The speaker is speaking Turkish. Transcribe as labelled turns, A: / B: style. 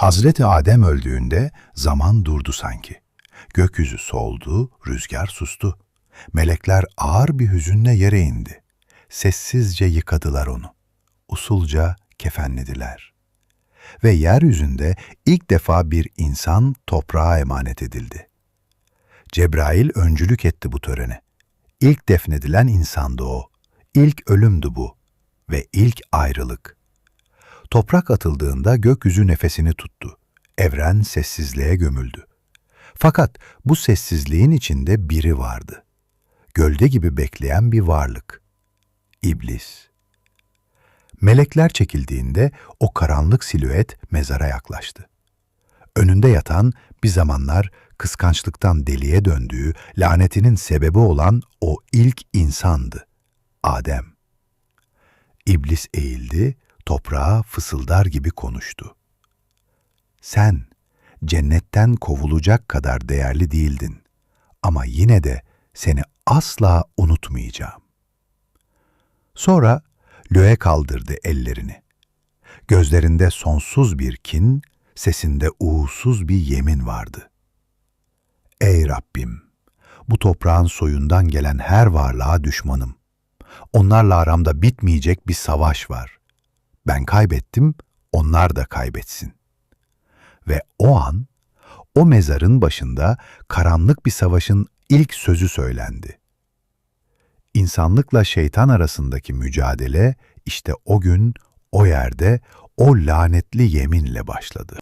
A: Hazreti Adem öldüğünde zaman durdu sanki. Gökyüzü soldu, rüzgar sustu. Melekler ağır bir hüzünle yere indi. Sessizce yıkadılar onu. Usulca kefenlediler. Ve yeryüzünde ilk defa bir insan toprağa emanet edildi. Cebrail öncülük etti bu törene. İlk defnedilen insandı o. İlk ölümdü bu. Ve ilk ayrılık. Toprak atıldığında gökyüzü nefesini tuttu. Evren sessizliğe gömüldü. Fakat bu sessizliğin içinde biri vardı. Gölde gibi bekleyen bir varlık. İblis. Melekler çekildiğinde o karanlık silüet mezara yaklaştı. Önünde yatan bir zamanlar kıskançlıktan deliye döndüğü lanetinin sebebi olan o ilk insandı. Adem. İblis eğildi, toprağa fısıldar gibi konuştu. Sen cennetten kovulacak kadar değerli değildin ama yine de seni asla unutmayacağım. Sonra löğe kaldırdı ellerini. Gözlerinde sonsuz bir kin, sesinde uğursuz bir yemin vardı. Ey Rabbim! Bu toprağın soyundan gelen her varlığa düşmanım. Onlarla aramda bitmeyecek bir savaş var. Ben kaybettim, onlar da kaybetsin. Ve o an, o mezarın başında karanlık bir savaşın ilk sözü söylendi. İnsanlıkla şeytan arasındaki mücadele işte o gün, o yerde, o lanetli yeminle başladı.